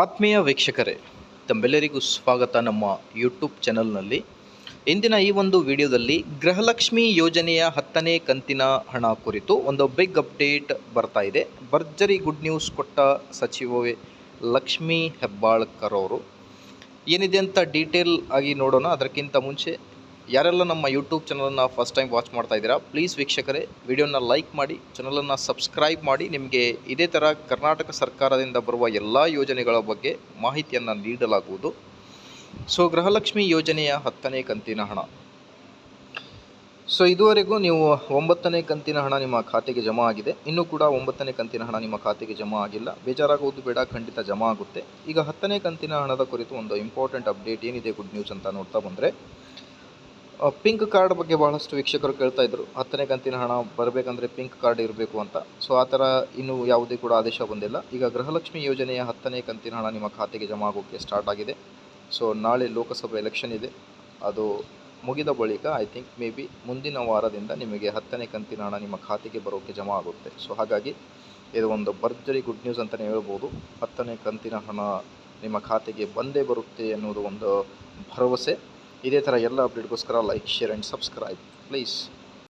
ಆತ್ಮೀಯ ವೀಕ್ಷಕರೇ, ತಮ್ಮೆಲ್ಲರಿಗೂ ಸ್ವಾಗತ ನಮ್ಮ ಯೂಟ್ಯೂಬ್ ಚಾನಲ್ನಲ್ಲಿ ಇಂದಿನ ಈ ಒಂದು ವಿಡಿಯೋದಲ್ಲಿ ಗೃಹಲಕ್ಷ್ಮಿ ಯೋಜನೆಯ ಹತ್ತನೇ ಕಂತಿನ ಹಣ ಕುರಿತು ಒಂದು ಬಿಗ್ ಅಪ್ಡೇಟ್ ಬರ್ತಾ ಇದೆ. ಭರ್ಜರಿ ಗುಡ್ ನ್ಯೂಸ್ ಕೊಟ್ಟ ಸಚಿವೆ ಲಕ್ಷ್ಮೀ ಹೆಬ್ಬಾಳ್ಕರ್ ಅವರು. ಏನಿದೆ ಅಂತ ಡೀಟೇಲ್ ಆಗಿ ನೋಡೋಣ. ಅದಕ್ಕಿಂತ ಮುಂಚೆ ಯಾರೆಲ್ಲ ನಮ್ಮ ಯೂಟ್ಯೂಬ್ ಚಾನಲನ್ನು ಫಸ್ಟ್ ಟೈಮ್ ವಾಚ್ ಮಾಡ್ತಾ ಇದ್ದೀರಾ ಪ್ಲೀಸ್ ವೀಕ್ಷಕರೇ ವಿಡಿಯೋನ ಲೈಕ್ ಮಾಡಿ ಚಾನಲನ್ನು ಸಬ್ಸ್ಕ್ರೈಬ್ ಮಾಡಿ, ನಿಮಗೆ ಇದೇ ಥರ ಕರ್ನಾಟಕ ಸರ್ಕಾರದಿಂದ ಬರುವ ಎಲ್ಲ ಯೋಜನೆಗಳ ಬಗ್ಗೆ ಮಾಹಿತಿಯನ್ನು ನೀಡಲಾಗುವುದು. ಸೊ ಗೃಹಲಕ್ಷ್ಮಿ ಯೋಜನೆಯ ಹತ್ತನೇ ಕಂತಿನ ಹಣ. ಸೊ ಇದುವರೆಗೂ ನೀವು ಒಂಬತ್ತನೇ ಕಂತಿನ ಹಣ ನಿಮ್ಮ ಖಾತೆಗೆ ಜಮಾ ಆಗಿದೆ. ಇನ್ನೂ ಕೂಡ ಒಂಬತ್ತನೇ ಕಂತಿನ ಹಣ ನಿಮ್ಮ ಖಾತೆಗೆ ಜಮಾ ಆಗಿಲ್ಲ. ಬೇಜಾರಾಗುವುದು ಬೇಡ, ಖಂಡಿತ ಜಮಾ ಆಗುತ್ತೆ. ಈಗ ಹತ್ತನೇ ಕಂತಿನ ಹಣದ ಕುರಿತು ಒಂದು ಇಂಪಾರ್ಟೆಂಟ್ ಅಪ್ಡೇಟ್ ಏನಿದೆ ಗುಡ್ ನ್ಯೂಸ್ ಅಂತ ನೋಡ್ತಾ ಬಂದರೆ ಪಿಂಕ್ ಕಾರ್ಡ್ ಬಗ್ಗೆ ಬಹಳಷ್ಟು ವೀಕ್ಷಕರು ಕೇಳ್ತಾ ಇದ್ರು. ಹತ್ತನೇ ಕಂತಿನ ಹಣ ಬರಬೇಕಂದ್ರೆ ಪಿಂಕ್ ಕಾರ್ಡ್ ಇರಬೇಕು ಅಂತ. ಸೊ ಆ ಥರ ಇನ್ನೂ ಯಾವುದೇ ಕೂಡ ಆದೇಶ ಬಂದಿಲ್ಲ. ಈಗ ಗೃಹಲಕ್ಷ್ಮಿ ಯೋಜನೆಯ ಹತ್ತನೇ ಕಂತಿನ ಹಣ ನಿಮ್ಮ ಖಾತೆಗೆ ಜಮಾ ಆಗೋಕ್ಕೆ ಸ್ಟಾರ್ಟ್ ಆಗಿದೆ. ಸೊ ನಾಳೆ ಲೋಕಸಭೆ ಎಲೆಕ್ಷನ್ ಇದೆ. ಅದು ಮುಗಿದ ಬಳಿಕ ಐ ಥಿಂಕ್ ಮೇ ಬಿ ಮುಂದಿನ ವಾರದಿಂದ ನಿಮಗೆ ಹತ್ತನೇ ಕಂತಿನ ಹಣ ನಿಮ್ಮ ಖಾತೆಗೆ ಬರೋಕ್ಕೆ ಜಮಾ ಆಗುತ್ತೆ. ಸೊ ಹಾಗಾಗಿ ಇದು ಒಂದು ಭರ್ಜರಿ ಗುಡ್ ನ್ಯೂಸ್ ಅಂತಲೇ ಹೇಳ್ಬೋದು. ಹತ್ತನೇ ಕಂತಿನ ಹಣ ನಿಮ್ಮ ಖಾತೆಗೆ ಬಂದೇ ಬರುತ್ತೆ ಅನ್ನೋದು ಒಂದು ಭರವಸೆ. ಇದೇ ಥರ ಎಲ್ಲ ಅಪ್ಡೇಟ್ಗೋಸ್ಕರ like share and subscribe please